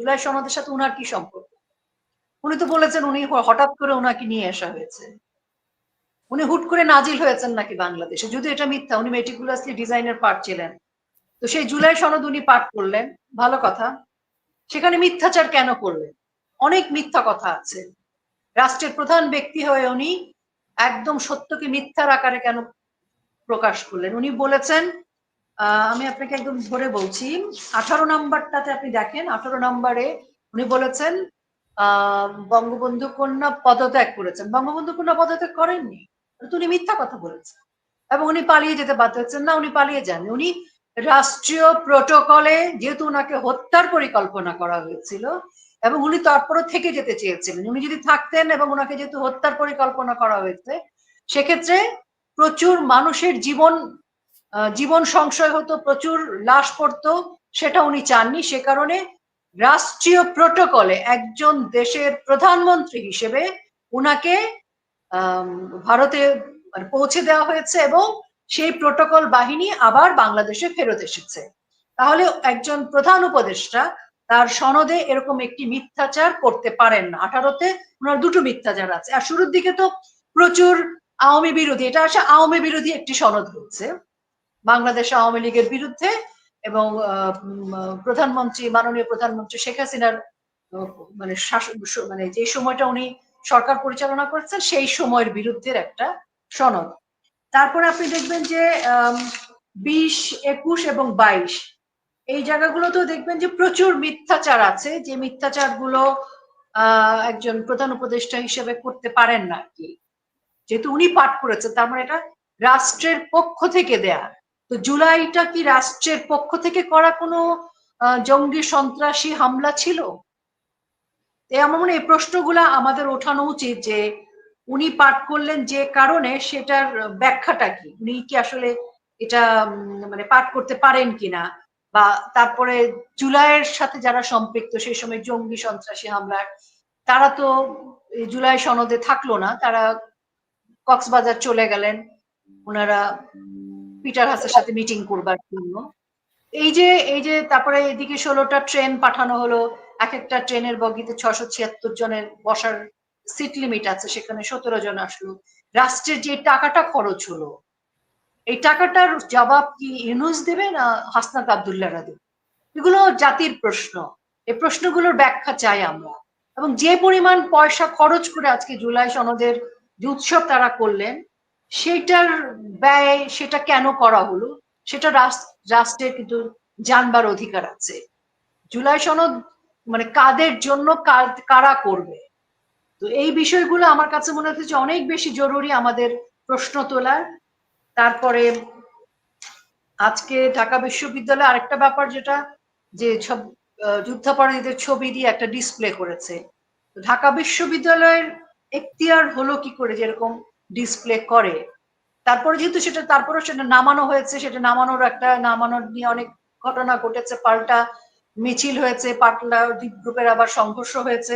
জুলাই সনদের সাথে উনার কি সম্পর্ক? উনি তো বলেছেন উনি হঠাৎ করে ওনাকে নিয়ে আসা হয়েছে। উনি হুট করে নাজিল হয়েছেন নাকি বাংলাদেশে? যদি এটা মিথ্যা, উনি মেটিকুলাসলি ডিজাইনের পার্ট ছিলেন। তো সেই জুলাই সনদ উনি পাঠ করলেন। ভালো কথা। সেখানে মিথ্যাচার কেন করলেন? অনেক মিথ্যা কথা আছে। রাষ্ট্রের প্রধান ব্যক্তি হয়ে উনি একদম সত্যকে মিথ্যার আকারে কেন প্রকাশ করলেন? উনি বলেছেন আমি আপনাকে একদম ধরে বলছি, আঠারো নাম্বারটাতে আপনি দেখেন, আঠারো নাম্বারে উনি বলেছেন বঙ্গবন্ধু কন্যা পদত্যাগ করেছেন। বঙ্গবন্ধু কন্যা পদত্যাগ করেননি উনি মিথ্যা কথা বলেছেন। এবং উনি পালিয়ে যেতে বাধ্য হচ্ছেন। না, উনি পালিয়ে যান উনি রাষ্ট্রীয় প্রোটোকলে যেহেতু ওনাকে হত্যার পরিকল্পনা করা হয়েছিল, এবং উনি তারপরে থেকে যেতে চেয়েছিলেন। উনি যদি থাকতেন এবং ওনাকে যেহেতু হত্যার পরিকল্পনা করা হয়েছে, সেক্ষেত্রে প্রচুর মানুষের জীবন জীবন সংশয় হতো, প্রচুর লাশ পড়তো, সেটা উনি চাননি। সে কারণে রাষ্ট্রীয় প্রোটোকলে একজন দেশের প্রধানমন্ত্রী হিসেবে উনাকে ভারতে মানে পৌঁছে দেওয়া হয়েছে এবং সেই প্রোটোকল বাহিনী আবার বাংলাদেশে ফেরত এসেছে। তাহলে একজন প্রধান উপদেষ্টা তার সনদে এরকম একটি মিথ্যাচার করতে পারেন না। আঠারোতে ওনার দুটো মিথ্যাচার আছে। আর শুরুর দিকে তো প্রচুর আওয়ামী বিরোধী, এটা আসে আওয়ামী বিরোধী একটি সনদ হচ্ছে বাংলাদেশ আওয়ামী লীগের বিরুদ্ধে এবং প্রধানমন্ত্রী, মাননীয় প্রধানমন্ত্রী শেখ হাসিনার মানে শাসন মানে যে সময়টা উনি সরকার পরিচালনা করছেন, সেই সময়ের বিরুদ্ধের একটা সনদ। তারপরে আপনি দেখবেন যে বিশ, একুশ এবং বাইশ, এই জায়গাগুলোতেও দেখবেন যে প্রচুর মিথ্যাচার আছে, যে মিথ্যাচারগুলো আহ একজন প্রধান উপদেষ্টা হিসেবে করতে পারেন না কি। যেহেতু উনি পাঠ করেছেন, তার মানে এটা রাষ্ট্রের পক্ষ থেকে দেয়া। তো জুলাইটা কি রাষ্ট্রের পক্ষ থেকে করা কোনো জঙ্গি সন্ত্রাসী হামলা ছিল? আমার মনে এই প্রশ্নগুলা আমাদের ওঠানো উচিত যে উনি পাঠ করলেন যে কারণে সেটার ব্যাখ্যাটা কি? উনি কি আসলে এটা মানে পাঠ করতে পারেন কিনা? বা তারপরে জুলাইয়ের সাথে যারা সম্পৃক্ত, সেই সময় জঙ্গি সন্ত্রাসী হামলার তারা তো জুলাই সনদে থাকল না, তারা কক্সবাজার চলে গেলেন, ওনারা পিটার হাসের সাথে মিটিং করবার জন্য। এই যে এই যে তারপরে এদিকে ষোলোটা ট্রেন পাঠানো হলো এক একটা ট্রেনের বগিতে ছশো ছিয়াত্তর জনের বসার সিট লিমিট আছে, সেখানে সতেরো জন আসলো। রাষ্ট্রের যে টাকাটা খরচ হলো, এই টাকাটার জবাব কি ইউনুস দেবে না হাসনাত আবদুল্লাহরা দেবে? এগুলো জাতির প্রশ্ন। এই প্রশ্নগুলোর ব্যাখ্যা চাই আমরা। এবং যে পরিমাণ পয়সা খরচ করে আজকে জুলাই সনদের যে উৎসব তারা করলেন সেটার ব্যয় সেটা কেন করা হলো? সেটা রাষ্ট্রের কিন্তু জানবার অধিকার আছে। জুলাই সনদ মানে কাদের জন্য কারা করবে? তো এই বিষয়গুলো আমার কাছে মনে হচ্ছে যে অনেক বেশি জরুরি আমাদের প্রশ্ন তোলার। তারপরে আজকে ঢাকা বিশ্ববিদ্যালয়ে আরেকটা ব্যাপার যেটা, যে সব যুদ্ধাপরাধীদের ছবি দিয়ে একটা ডিসপ্লে করেছে। ঢাকা বিশ্ববিদ্যালয়ের এখতিয়ার হলো কি করে যেরকম ডিসপ্লে করে। তারপরে যেহেতু সেটা তারপরে সেটা নামানো হয়েছে, সেটা নামানোর একটা, নামানোর নিয়ে অনেক ঘটনা ঘটেছে, পাল্টা মিছিল হয়েছে পাটলা গ্রুপের আবার সংঘর্ষ হয়েছে।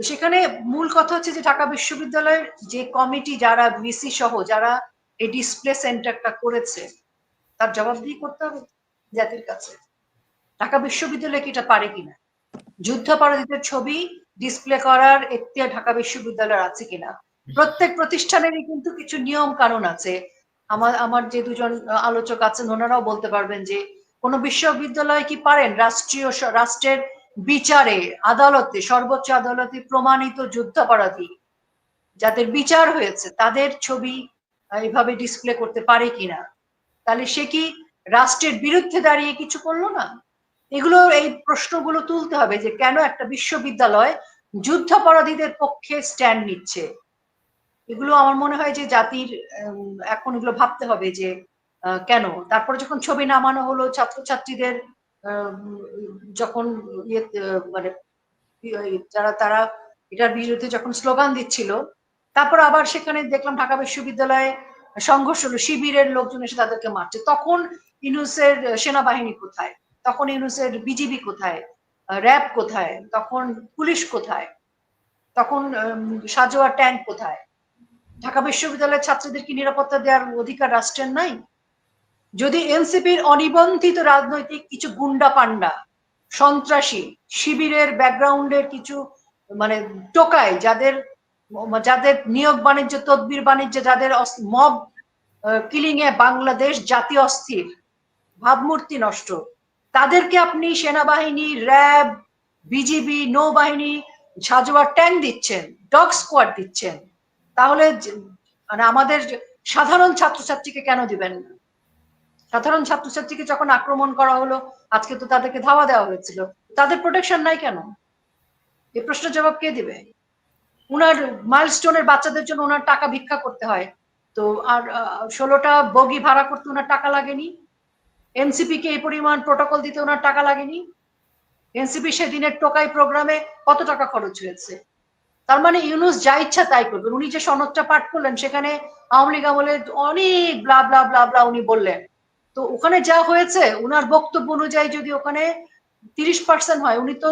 তো সেখানে মূল কথা হচ্ছে যে ঢাকা বিশ্ববিদ্যালয়ের যে কমিটি, যারা ভিসি সহ, যারা এই ডিসপ্লে সেন্টারটা করেছে, তার জবাবদিহি করতে হবে জাতির কাছে। ঢাকা বিশ্ববিদ্যালয় কি এটা পারে কিনা? যুদ্ধাপরাধীদের ছবি ডিসপ্লে করার এখতিয়ার ঢাকা বিশ্ববিদ্যালয়ের আছে কিনা? প্রত্যেক প্রতিষ্ঠানেরই কিন্তু কিছু নিয়ম কানুন আছে। আমার আমার যে দুজন আলোচক আছেন, ওনারাও বলতে পারবেন যে কোন বিশ্ববিদ্যালয় কি পারেন রাষ্ট্রীয় রাষ্ট্রের বিচারে, আদালতে, সর্বোচ্চ আদালতে প্রমাণিত যুদ্ধাপরাধী যাদের বিচার হয়েছে, তাদের ছবি এইভাবে ডিসপ্লে করতে পারে কিনা? তাহলে সে কি রাষ্ট্রের বিরুদ্ধে দাঁড়িয়ে কিছু করল না? এগুলো, এই প্রশ্নগুলো তুলতে হবে যে কেন একটা বিশ্ববিদ্যালয় যুদ্ধাপরাধীদের পক্ষে স্ট্যান্ড নিচ্ছে? এগুলো আমার মনে হয় যে জাতির এখন এগুলো ভাবতে হবে যে কেন? তারপরে যখন ছবি নামানো হলো, ছাত্রছাত্রীদের যখন ইয়ে মানে যারা, তারা এটার বিরুদ্ধে যখন স্লোগান দিচ্ছিল, তারপর আবার সেখানে দেখলাম ঢাকা বিশ্ববিদ্যালয়ে সংঘর্ষ হলো, শিবিরের লোকজন এসে তাদেরকে মারছে। তখন ইউনুসের সেনাবাহিনী কোথায়? তখন ইউনুসের বিজিবি কোথায়? র্যাব কোথায়? তখন পুলিশ কোথায়? তখন সাজোয়া ট্যাঙ্ক কোথায়? ঢাকা বিশ্ববিদ্যালয়ের ছাত্রদের কি নিরাপত্তা দেওয়ার অধিকার রাষ্ট্রের নাই? যদি এনসিপির অনিবন্ধিত রাজনৈতিক কিছু গুন্ডা পান্ডা সন্ত্রাসী শিবিরের ব্যাকগ্রাউন্ডের কিছু মানে টোকাই যাদের যাদের নিয়োগ বাণিজ্য, তদবির বাণিজ্য, যাদের মব কিলিং এ বাংলাদেশ জাতি অস্থির, ভাবমূর্তি নষ্ট, তাদেরকে আপনি সেনাবাহিনী, র্যাব, বিজিবি, নৌবাহিনী সাজোয়ার ট্যাঙ্ক দিচ্ছেন, ডগ স্কোয়াড দিচ্ছেন তাহলে মানে আমাদের সাধারণ ছাত্রছাত্রীকে কেন দিবেন না? সাধারণ ছাত্রছাত্রীকে যখন আক্রমণ করা হলো, আজকে তো তাদেরকে ধাওয়া দেওয়া হয়েছিল, তাদের প্রোটেকশন নাই কেন? এই প্রশ্নের জবাব কে দিবে? উনার মাইলস্টোনের বাচ্চাদের জন্য ওনার টাকা ভিক্ষা করতে হয়। তো আর ষোলোটা বগি ভাড়া করতে ওনার টাকা লাগেনি। এনসিপি কে এই পরিমাণ প্রোটোকল দিতে ওনার টাকা লাগেনি। এনসিপি সেদিনের টোকাই প্রোগ্রামে কত টাকা খরচ হয়েছে? তার মানে ইউনুস যা ইচ্ছা তাই করবেন। উনি যে সনদটা পাঠ করলেন, সেখানে আওয়ামী লীগ আমলে অনেক ব্লা ব্লা ব্লা ব্লা উনি বললেন। তো ওখানে যা হয়েছে, উনার বক্তব্য অনুযায়ী যদি ওখানে তিরিশ পার্সেন্ট হয়, উনি তো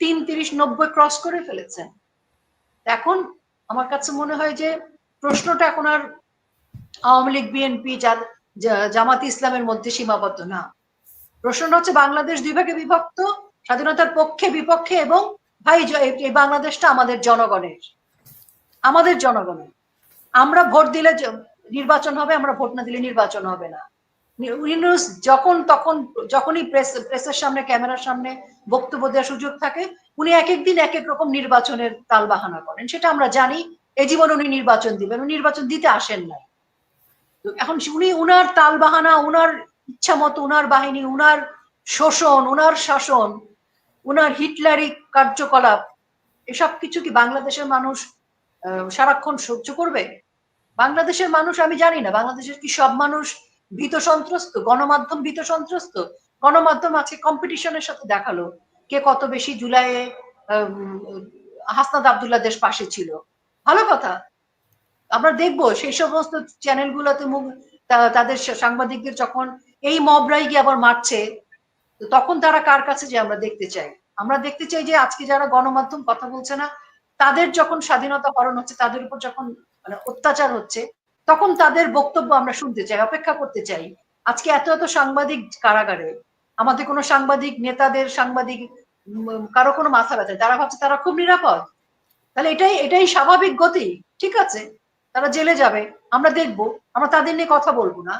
তিন, তিরিশ, নব্বই ক্রস করে ফেলেছেন। এখন আমার কাছে মনে হয় যে প্রশ্নটা এখন আর আওয়ামী লীগ বিএনপি জামাত ইসলামের মধ্যে সীমাবদ্ধ না। প্রশ্নটা হচ্ছে বাংলাদেশ দুই ভাগে বিভক্ত, স্বাধীনতার পক্ষে বিপক্ষে এবং ভাই এই বাংলাদেশটা আমাদের জনগণের। আমাদের জনগণের। আমরা ভোট দিলে নির্বাচন হবে, আমরা ভোট না দিলে নির্বাচন হবে না। ইউনুস যখন তখন, যখনই প্রেস, প্রেসের সামনে, ক্যামেরার সামনে বক্তব্য দেওয়ার সুযোগ থাকে, উনি এক এক দিন এক এক রকম নির্বাচনের তাল বাহানা করেন। সেটা আমরা জানি, এ জীবন উনি নির্বাচন দিবেন। উনি নির্বাচন দিতে আসেন নাই। এখন উনি উনার তাল বাহানা, উনার ইচ্ছা মতো উনার বাহিনী, উনার শোষণ, উনার শাসন উনার হিটলারিক কার্যকলাপ, এসব কিছু কি বাংলাদেশের মানুষ সারাক্ষণ সহ্য করবে? বাংলাদেশের মানুষ, আমি জানি না, বাংলাদেশের কি সব মানুষ ভীত সন্ত্রস্ত, গণমাধ্যম ভীত সন্ত্রস্ত? গণমাধ্যম আজকে কম্পিটিশনের সাথে দেখাল কে কত বেশি জুলাইয়ে হাসনাদ আবদুল্লাহ দেশ পাশে ছিল। ভালো কথা। আমরা দেখব সেই সমস্ত চ্যানেলগুলোতে মুখ তাদের সাংবাদিকদের যখন এই মবরাই গিয়ে আবার মারছে তখন তারা কার কাছে যে আমরা দেখতে চাই? আমরা দেখতে চাই যে আজকে যারা গণমাধ্যম কথা বলছে না, তাদের যখন স্বাধীনতা হরণ হচ্ছে, তাদের উপর যখন মানে অত্যাচার হচ্ছে, তখন তাদের বক্তব্য আমরা শুনতে চাই, অপেক্ষা করতে চাই। আজকে এত এত সাংবাদিক কারাগারে, আমাদের কোনো সাংবাদিক নেতাদের, সাংবাদিক কারও কোনো মাথা ব্যথা, তারা ভাবছে তারা খুব নিরাপদ। তাহলে এটাই এটাই স্বাভাবিক গতি, ঠিক আছে? তারা জেলে যাবে, আমরা দেখব, আমরা তাদের নিয়ে কথা বলব না।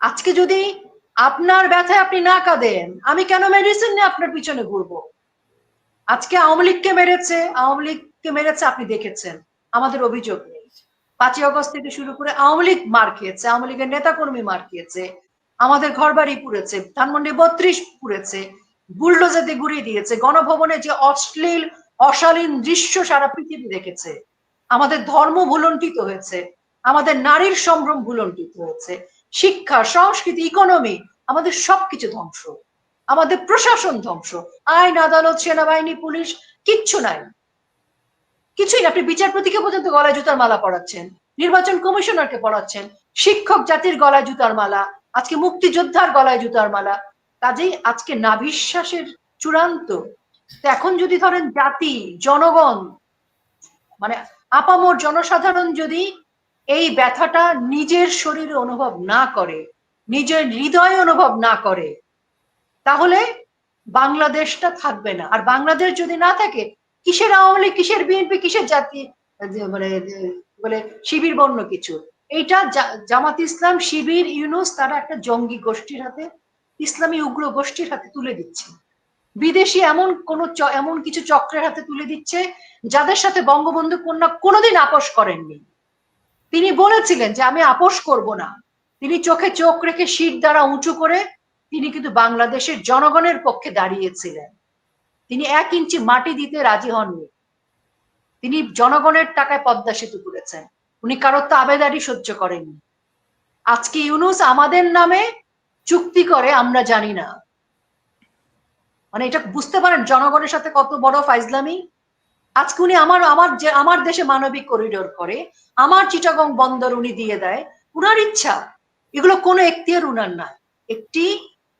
আজকে যদি আপনার ব্যথায় আপনি না কাঁদেন। আমি কেন মেডিসিন নিয়ে আপনার পিছনে ঘুরবো? আজকে আওয়ামী লীগকে মেরেছে, আওয়ামী লীগকে মেরেছে, আপনি দেখেছেন। আমাদের অভিযোগ নেই। পাঁচই অগস্ট থেকে শুরু করে আওয়ামী লীগ মার খেয়েছে, আওয়ামী লীগের নেতাকর্মী মার খেয়েছে, আমাদের ঘর বাড়ি পুড়েছে, ধানমন্ডি বত্রিশ পুড়েছে বুলডোজাতে ঘুরিয়ে দিয়েছে, গণভবনে যে অশ্লীল, অশালীন দৃশ্য সারা পৃথিবী দেখেছে। আমাদের ধর্ম ভুলন্টিত হয়েছে, আমাদের নারীর সম্ভ্রম ভুলন্টিত হয়েছে শিক্ষা, সংস্কৃতি ইকোনমি আমাদের সবকিছু ধ্বংস। আমাদের প্রশাসন ধ্বংস। আইন, আদালত, সেনাবাহিনী, পুলিশ, কিচ্ছু নাই। কিছুই না। আপনি বিচারপতিকে পর্যন্ত গলায় জুতার মালা পড়াচ্ছেন নির্বাচন কমিশনারকে পড়াচ্ছেন শিক্ষক জাতির গলায় জুতার মালা, আজকে মুক্তিযোদ্ধার গলায় জুতার মালা। কাজেই আজকে নাভিশ্বাসের চূড়ান্ত। এখন যদি ধরেন জাতি, জনগণ মানে আপামর জনসাধারণ যদি এই ব্যথাটা নিজের শরীরে অনুভব না করে, নিজের হৃদয় অনুভব না করে, তাহলে বাংলাদেশটা থাকবে না। আর বাংলাদেশ যদি না থাকে, কিসের আওয়ামী লীগ, কিসের বিএনপি, কিসের জাতি মানে বলে শিবির বন্য কিছু? এইটা জামাত ইসলাম, শিবির, ইউনুস তারা একটা জঙ্গি গোষ্ঠীর হাতে, ইসলামী উগ্র গোষ্ঠীর হাতে তুলে দিচ্ছে। বিদেশি এমন কোন এমন কিছু চক্রের হাতে তুলে দিচ্ছে, যাদের সাথে বঙ্গবন্ধু কন্যা কোনোদিন আপোষ করেননি। তিনি বলেছিলেন যে আমি আপোষ করব না। তিনি চোখে চোখ রেখে শীত দ্বারা উঁচু করে তিনি কিন্তু বাংলাদেশের জনগণের পক্ষে দাঁড়িয়েছিলেন। তিনি এক ইঞ্চি মাটি দিতে রাজি হননি। তিনি জনগণের টাকায় পদ্মা সেতু করেছেন। উনি কারোর তো আবেদারি সহ্য করেননি। আজকে ইউনুস আমাদের নামে চুক্তি করে, আমরা জানি না। মানে এটা বুঝতে পারেন জনগণের সাথে কত বড় ফাইজলামি। আজকে উনি আমার আমার যে, আমার দেশে মানবিক করিডোর করে, আমার চিটাগং বন্দর উনি দিয়ে দেয়। উনার ইচ্ছা, এগুলো কোনো এখতিয়ার উনার না। একটি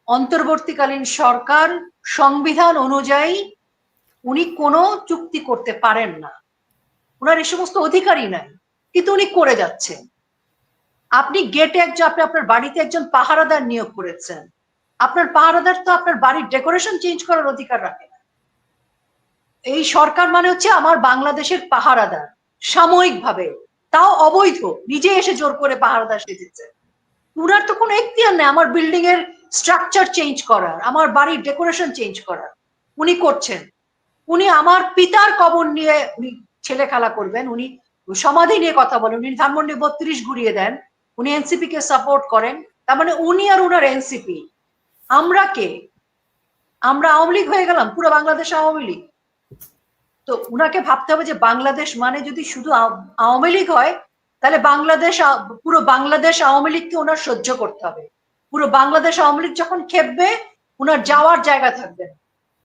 অন্তর্বর্তীকালীন সরকার সংবিধান অনুযায়ী উনি কোনো চুক্তি করতে পারেন না। উনার এ সমস্ত অধিকারই নাই, কিন্তু উনি করে যাচ্ছেন। আপনি গেটে একজন, আপনি আপনার বাড়িতে একজন পাহারাদার নিয়োগ করেছেন। আপনার পাহারাদার তো আপনার বাড়ির ডেকোরেশন চেঞ্জ করার অধিকার রাখে। এই সরকার মানে হচ্ছে আমার বাংলাদেশের পাহারাদার, সাময়িকভাবে। তাও অবৈধ, নিজে এসে জোর করে পাহারাদার সেজেছে। উনার তো কোনো এখতিয়ার নেই, আমার বিল্ডিং এর স্ট্রাকচার চেঞ্জ করার, আমার বাড়ির ডেকোরেশন চেঞ্জ করার। উনি করছেন। উনি আমার পিতার কবর নিয়ে উনি ছেলে খেলা করবেন, উনি সমাধি নিয়ে কথা বলেন, উনি ধানমন্ডি বত্রিশ ঘুরিয়ে দেন, উনি এনসিপি কে সাপোর্ট করেন, তার মানে উনি আর উনার এনসিপি আমরা কে? আমরা আওয়ামী লীগ হয়ে গেলাম, পুরো বাংলাদেশ আওয়ামী লীগ। তো উনাকে ভাবতে হবে যে বাংলাদেশ মানে যদি শুধু আওয়ামী লীগ হয়, তাহলে বাংলাদেশ পুরো বাংলাদেশ আওয়ামী লীগকে ওনার সহ্য করতে হবে। পুরো বাংলাদেশ আওয়ামী লীগ যখন খেপবে ওনার যাওয়ার জায়গা থাকবে না।